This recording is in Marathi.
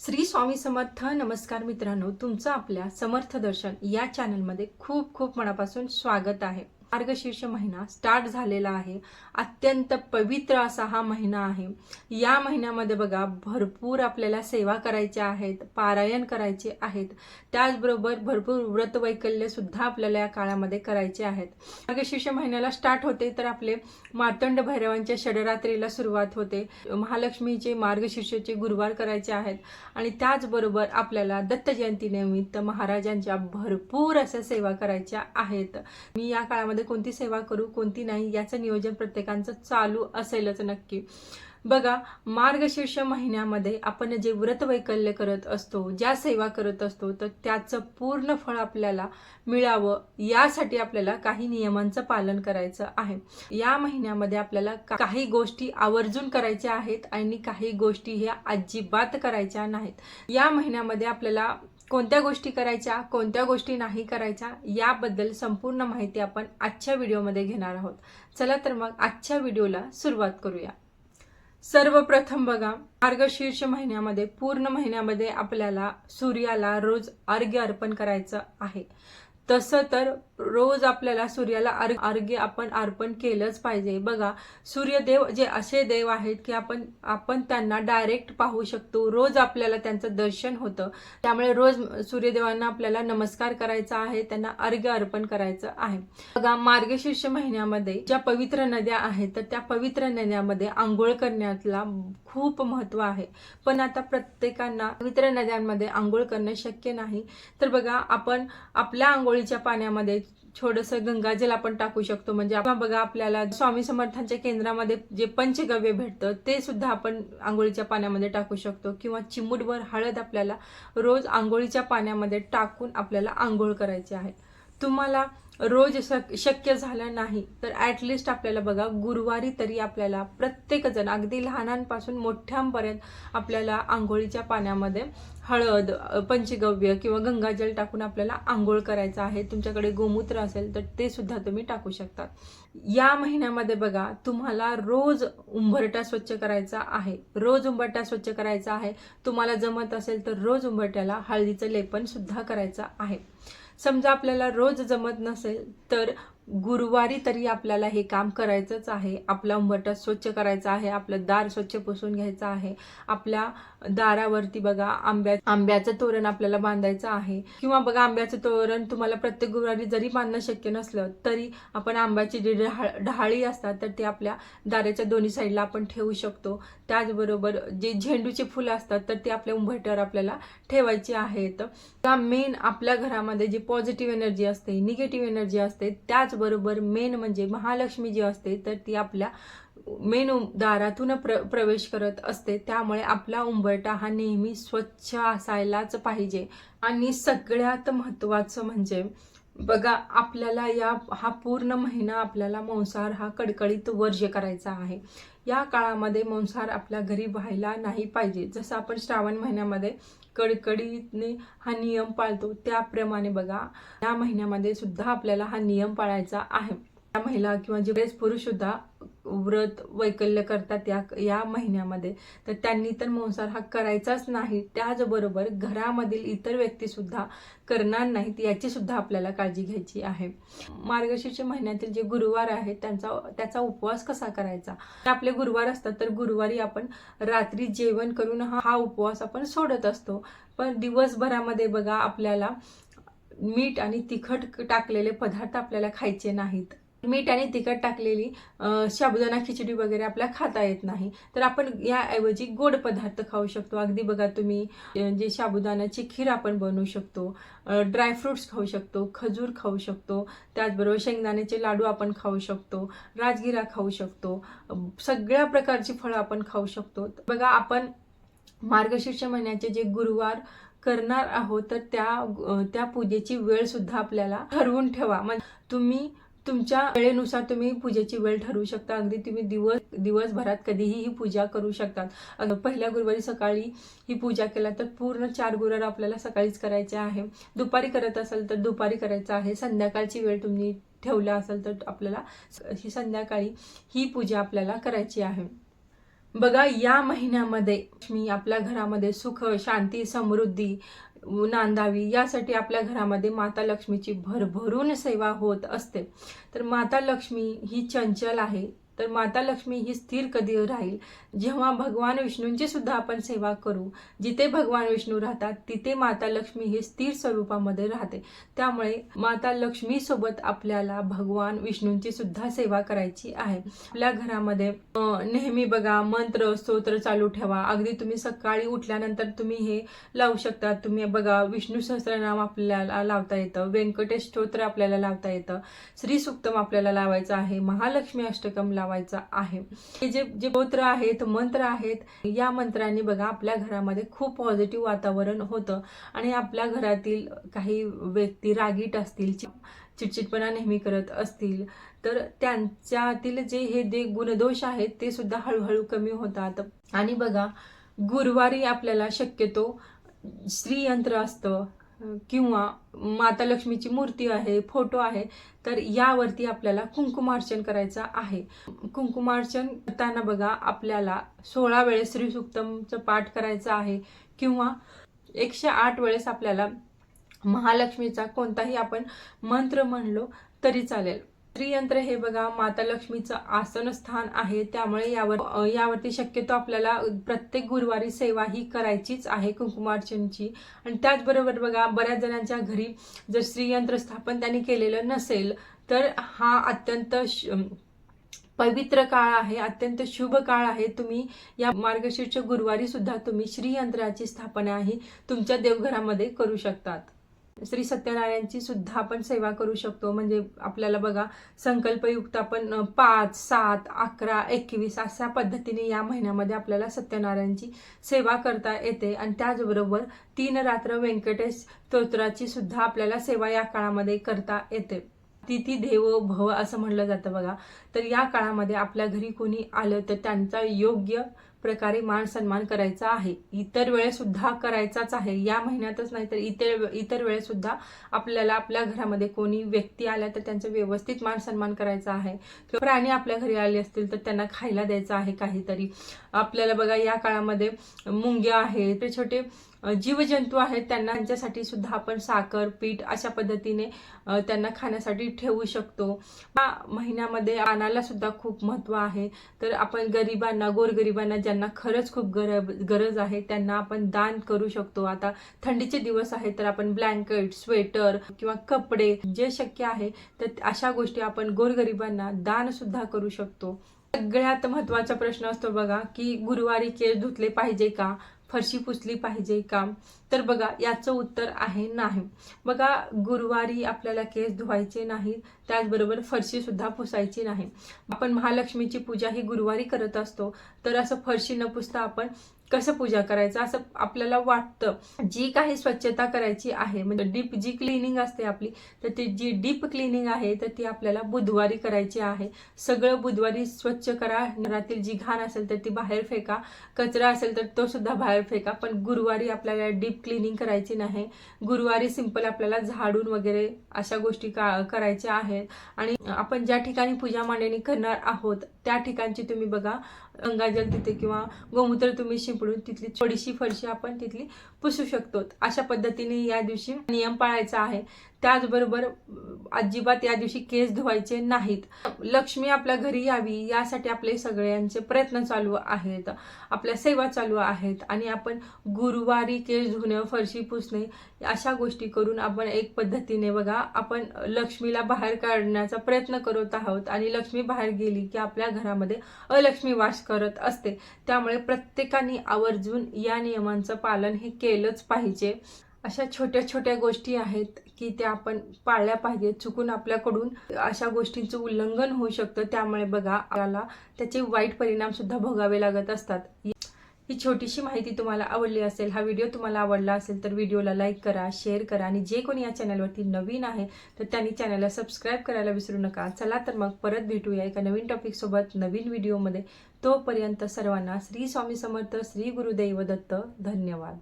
श्री स्वामी समर्थ नमस्कार मित्रांनो. तुमचं आपल्या समर्थ दर्शन या चॅनलमध्ये खूप खूप मनापासून स्वागत आहे. मार्गशीर्ष महिना स्टार्ट झालेला आहे. अत्यंत पवित्र असा हा महिना आहे. या महिन्यामध्ये बघा भरपूर आपल्याला सेवा करायच्या आहेत पारायण करायचे आहेत. त्याचबरोबर भरपूर व्रतवैकल्य सुद्धा आपल्याला या काळामध्ये करायचे आहेत. मार्गशीर्ष महिन्याला स्टार्ट होते तर आपले मार्तंड भैरवांच्या षडरात्रीला सुरुवात होते. महालक्ष्मीचे मार्गशीर्षचे गुरुवार करायचे आहेत. आणि त्याचबरोबर आपल्याला दत्त जयंतीनिमित्त महाराजांच्या भरपूर अशा सेवा करायच्या आहेत. मी या काळामध्ये कोणती सेवा करू कोणती नाही याचं नियोजन प्रत्येकाचं चालू असेलच नक्की. बघा मार्गशीर्ष महिन्यामध्ये आपण जे व्रत वैकल्य करत असतो ज्या सेवा करत असतो तर त्याचं पूर्ण फळ आपल्याला मिळावं यासाठी आपल्याला काही नियमांचं पालन करायचं आहे. या महिन्यामध्ये आपल्याला काही गोष्टी आवर्जून करायच्या आहेत आणि काही गोष्टी ह्या अजिबात करायच्या नाहीत. या महिन्यामध्ये आपल्याला कोणत्या गोष्टी करायच्या कोणत्या गोष्टी नाही करायच्या याबद्दल संपूर्ण माहिती आपण आजच्या व्हिडिओमध्ये घेणार आहोत. चला तर मग आजच्या व्हिडिओला सुरुवात करूया. सर्वप्रथम बघा मार्गशीर्ष महिन्यामध्ये पूर्ण महिन्यामध्ये आपल्याला सूर्याला रोज अर्घ्य अर्पण करायचं आहे. तसं तर रोज आपल्याला सूर्याला अर्घ अर्घ्य आपण अर्पण केलंच पाहिजे. बघा सूर्यदेव जे असे देव आहेत की आपण आपण त्यांना डायरेक्ट पाहू शकतो. रोज आपल्याला त्यांचं दर्शन होतं. त्यामुळे रोज सूर्यदेवांना आपल्याला नमस्कार करायचा आहे त्यांना अर्घ्य अर्पण करायचं आहे. बघा मार्गशीर्ष महिन्यामध्ये ज्या पवित्र नद्या आहेत तर त्या पवित्र नद्यामध्ये आंघोळ करण्यातला खूप महत्त्व आहे. पण आता प्रत्येकांना पवित्र नद्यांमध्ये आंघोळ करणं शक्य नाही. तर बघा आपण आपल्या आंघोळीच्या पाण्यामध्ये छोडंसं गंगाजल आपण टाकू शकतो. म्हणजे आपण बघा आपल्याला स्वामी समर्थांच्या केंद्रामध्ये जे पंचगव्य भेटतं ते सुद्धा आपण आंघोळीच्या पाण्यामध्ये टाकू शकतो. किंवा चिमूटभर हळद आपल्याला रोज आंघोळीच्या पाण्यामध्ये टाकून आपल्याला आंघोळ करायची आहे. तुम्हाला रोज शक- शक्य झालं नाही तर ॲटलिस्ट आपल्याला बघा गुरुवारी तरी आपल्याला प्रत्येकजण अगदी लहानांपासून मोठ्यांपर्यंत आपल्याला आंघोळीच्या पाण्यामध्ये हळद पंचगव्य किंवा गंगाजल टाकून आपल्याला आंघोळ करायचं आहे. तुमच्याकडे गोमूत्र असेल तर ते सुद्धा तुम्ही टाकू शकता. या महिन्यामध्ये बघा तुम्हाला रोज उंबरटा स्वच्छ करायचा आहे. रोज उंबरटा स्वच्छ करायचा आहे. तुम्हाला जमत असेल तर रोज उंबरट्याला हळदीचं लेपन सुद्धा करायचं आहे. समजा आपल्याला रोज जमत नसेल तर गुरुवारी तरी आपल्याला हे काम करायचंच आहे. आपला उंबरटा स्वच्छ करायचा आहे. आपलं दार स्वच्छ पुसून घ्यायचं आहे. आपल्या दारावरती बघा आंब्या आंब्याचं तोरण आपल्याला बांधायचं आहे. किंवा बघा आंब्याचं तोरण तुम्हाला प्रत्येक गुरुवारी जरी बांधणं शक्य नसलं तरी आपण आंब्याची जी डहाळ डहाळी असतात तर ते आपल्या दाराच्या दोन्ही साईडला आपण ठेवू शकतो. त्याचबरोबर जे झेंडूचे फुलं असतात तर ते आपल्या उंबरट्यावर आपल्याला ठेवायची आहेत. त्या मेन आपल्या घरामध्ये जी पॉझिटिव्ह एनर्जी असते निगेटिव्ह एनर्जी असते त्याच त्याचबरोबर मेन म्हणजे महालक्ष्मी जी असते तर ती आपल्या मेन दारातून प्र प्रवेश करत असते. त्यामुळे आपला उंबरटा हा नेहमी स्वच्छ असायलाच पाहिजे. आणि सगळ्यात महत्त्वाचं म्हणजे बघा आपल्याला या हा पूर्ण महिना आपल्याला मांसाहार हा कडकडीत वर्ज्य करायचा आहे. या काळामध्ये मांसाहार आपल्या घरी व्हायला नाही पाहिजे. जसं आपण श्रावण महिन्यामध्ये कडकडीने हा नियम पाळतो त्याप्रमाणे बघा या महिन्यामध्ये सुद्धा आपल्याला हा नियम पाळायचा आहे. त्या महिला किंवा जे पुरुष सुद्धा व्रत वैकल्य करतात या या महिन्यामध्ये. तर त्यांनी तर मांसाहार हा करायचाच नाही. त्याचबरोबर घरामधील इतर व्यक्तीसुद्धा करणार नाहीत याचीसुद्धा आपल्याला काळजी घ्यायची आहे. मार्गशीर्ष महिन्यातील जे गुरुवार आहेत त्यांचा त्याचा उपवास कसा करायचा? आपले गुरुवार असतात तर गुरुवारी आपण रात्री जेवण करून हा हा उपवास आपण सोडत असतो. पण दिवसभरामध्ये बघा आपल्याला मीठ आणि तिखट टाकलेले पदार्थ आपल्याला खायचे नाहीत. मीठ आणि तिखट टाकलेली साबुदाणा खिचडी वगैरे आपल्याला खाता येत नाही. तर आपण याऐवजी गोड पदार्थ खाऊ शकतो. अगदी बघा तुम्ही जे साबुदाण्याची खीर आपण बनवू शकतो ड्रायफ्रुट्स खाऊ शकतो खजूर खाऊ शकतो त्याचबरोबर शेंगदाण्याचे लाडू आपण खाऊ शकतो राजगिरा खाऊ शकतो सगळ्या प्रकारची फळं आपण खाऊ शकतो. बघा आपण मार्गशीर्ष महिन्याचे जे गुरुवार करणार आहोत तर त्या त्या पूजेची वेळसुद्धा आपल्याला ठरवून ठेवा. म्हणजे तुम्ही तुमच्या वेळेनुसार तुम्ही पूजेची वेळ ठरवू शकता. अगदी तुम्ही दिवस दिवसभरात कधीही ही पूजा करू शकतात. पहिल्या गुरुवारी सकाळी ही पूजा केला तर पूर्ण चार गुरुवार आपल्याला सकाळीच करायचे आहे. दुपारी करत असाल तर दुपारी करायचं आहे. संध्याकाळची वेळ तुम्ही ठेवला असाल तर आपल्याला ही संध्याकाळी ही पूजा आपल्याला करायची आहे. बघा या महिन्यामध्ये लक्ष्मी आपल्या घरामध्ये सुख शांती समृद्धी नांदावी यासाठी आपल्या घरामध्ये माता लक्ष्मीची भरभरून सेवा होत असते. तर माता लक्ष्मी ही चंचल आहे. तर माता लक्ष्मी ही स्थिर कधी राहील? जेव्हा भगवान विष्णूंची सुद्धा आपण सेवा करू जिथे भगवान विष्णू राहतात तिथे माता लक्ष्मी ही स्थिर स्वरूपामध्ये राहते. त्यामुळे माता लक्ष्मी सोबत आपल्याला भगवान विष्णूंची सुद्धा सेवा करायची आहे. आपल्या घरामध्ये नेहमी बघा मंत्र स्तोत्र चालू ठेवा. अगदी तुम्ही सकाळी उठल्यानंतर तुम्ही हे लावू शकता. तुम्ही बघा विष्णू सहस्रनाम आपल्याला लावता येतं. व्यंकटेश स्तोत्र आपल्याला लावता येतं. श्री सुक्तम आपल्याला लावायचं आहे. महालक्ष्मी अष्टकम लाव लावायचा आहे. हे जे जे गोत्र आहेत मंत्र आहेत या मंत्रांनी बघा आपल्या घरामध्ये खूप पॉझिटिव्ह वातावरण होतं. आणि आपल्या घरातील काही व्यक्ती रागीट असतील चि- चिडचिडपणा नेहमी करत असतील तर त्यांच्यातील जे हे जे गुणदोष आहेत ते सुद्धा हळूहळू कमी होतात. आणि बघा गुरुवारी आपल्याला शक्यतो श्रीयंत्र असतं. किंवा माता लक्ष्मीची मूर्ती आहे फोटो आहे तर यावरती आपल्याला कुंकुमार्चन करायचं आहे. कुंकुमार्चन करताना बघा आपल्याला सोळा वेळेस श्रीसुक्तमचं पाठ करायचं आहे किंवा एकशे आठ वेळेस आपल्याला महालक्ष्मीचा कोणताही आपण मंत्र म्हणलो तरी चालेल. श्रीयंत्र हे बघा माता लक्ष्मीचं आसन स्थान आहे. त्यामुळे यावर यावरती शक्यतो आपल्याला प्रत्येक गुरुवारी सेवा ही करायचीच आहे कुंकुमार्चनची. आणि त्याचबरोबर बघा बऱ्याच जणांच्या घरी जर श्रीयंत्र स्थापन त्यांनी केलेलं नसेल तर हा अत्यंत श- पवित्र काळ आहे अत्यंत शुभ काळ आहे. तुम्ही या मार्गशीर्ष गुरुवारी सुद्धा तुम्ही श्रीयंत्राची स्थापना ही तुमच्या देवघरामध्ये करू शकतात. श्री सत्यनारायणची सुद्धा आपण सेवा करू शकतो. म्हणजे आपल्याला बघा संकल्पयुक्त आपण पाच सात अकरा एकवीस अशा पद्धतीने या महिन्यामध्ये आपल्याला सत्यनारायणची सेवा करता येते. आणि त्याचबरोबर तीन रात्र व्यंकटेश स्तोत्राची सुद्धा आपल्याला सेवा या काळामध्ये करता येते. तिथी देव भव असं म्हणलं जातं बघा. तर या काळामध्ये आपल्या घरी कोणी आलं तर त्यांचा योग्य प्रकारे मान सन्मान करायचा आहे. इतर वेळेसुद्धा करायचाच आहे. या महिन्यातच नाही तर इतर इतर वेळेसुद्धा आपल्याला आपल्या घरामध्ये कोणी व्यक्ती आल्या तर त्यांचा व्यवस्थित मान सन्मान करायचा आहे. किंवा प्राणी आपल्या घरी आले असतील तर त्यांना खायला द्यायचं आहे काहीतरी. आपल्याला बघा या काळामध्ये मुंग्या आहेत. ते छोटे जीवजंतू आहेत त्यांना त्यांच्यासाठी सुद्धा आपण साखर पीठ अशा पद्धतीने त्यांना खाण्यासाठी ठेवू शकतो. हा महिन्यामध्ये दानाला सुद्धा खूप महत्त्व आहे. तर आपण गरिबांना गोरगरिबांना ज्यांना खरंच खूप गर गरज आहे त्यांना आपण दान करू शकतो. आता थंडीचे दिवस आहेत तर आपण ब्लँकेट स्वेटर किंवा कपडे जे शक्य आहे तर अशा गोष्टी आपण गोरगरिबांना दान सुद्धा करू शकतो. सगळ्यात महत्त्वाचा प्रश्न असतो बघा की गुरुवारी केस धुतले पाहिजे का? फरशी पुसली पाहिजे का? तर बघा याचं उत्तर आहे नाही. बघा गुरुवारी आपल्याला केस धुवायचे नाहीत. त्याचबरोबर फरशी सुद्धा पुसायची नाही. आपण महालक्ष्मीची पूजा ही गुरुवारी करत असतो तर असं फरशी न पुसता आपण कसं पूजा करायचं? असं आपल्याला वाटतं. जी काही स्वच्छता करायची आहे म्हणजे डीप जी क्लिनिंग असते आपली तर ती जी डीप क्लिनिंग आहे तर ती आपल्याला बुधवारी करायची आहे. सगळं बुधवारी स्वच्छ करा. घरातील जी घाण असेल तर ती बाहेर फेका. कचरा असेल तर तो सुद्धा बाहेर फेका. पण गुरुवारी आपल्याला डीप क्लिनिंग करायची नाही. गुरुवारी सिंपल आपल्याला झाडून वगैरे अशा गोष्टी का करायच्या आहेत. आणि आपण ज्या ठिकाणी पूजा मांडणी करणार आहोत त्या ठिकाणची तुम्ही बघा गंगाजल तिथे किंवा गोमूत्र तुम्ही शिंपडून तिथली थोडीशी फरशी आपण तिथली पुसू शकतो. अशा पद्धतीने या दिवशी नियम पाळायचा आहे. त्याचबरोबर अजिबात या दिवशी केस धुवायचे नाहीत. लक्ष्मी आपल्या घरी यावी यासाठी आपले सगळ्यांचे प्रयत्न चालू आहेत. आपल्या सेवा चालू आहेत. आणि आपण गुरुवारी केस धुणं फरशी पुसणे अशा गोष्टी करून आपण एक पद्धतीने बघा आपण लक्ष्मीला बाहेर काढण्याचा प्रयत्न करत आहोत. आणि लक्ष्मी बाहेर गेली की आपल्या घरामध्ये अलक्ष्मी वास करत असते. त्यामुळे प्रत्येकाने आवर्जून या नियमांचं पालन हे केलंच पाहिजे. अशा छोट्या छोट्या गोष्टी आहेत. की त्या आपण पाळल्या पाहिजेत चुकून आपल्याकडून अशा गोष्टींचं उल्लंघन होऊ शकतं. त्यामुळे बघा आपल्याला त्याचे वाईट परिणामसुद्धा भोगावे लागत असतात. ही छोटीशी माहिती तुम्हाला आवडली असेल हा व्हिडिओ तुम्हाला आवडला असेल तर व्हिडिओला लाईक करा शेअर करा आणि जे कोणी या चॅनलवरती नवीन आहे तर त्यांनी चॅनलला सबस्क्राईब करायला विसरू नका. चला तर मग परत भेटूया एका नवीन टॉपिकसोबत नवीन व्हिडिओमध्ये. तोपर्यंत सर्वांना श्री स्वामी समर्थ श्री गुरुदैव दत्त धन्यवाद.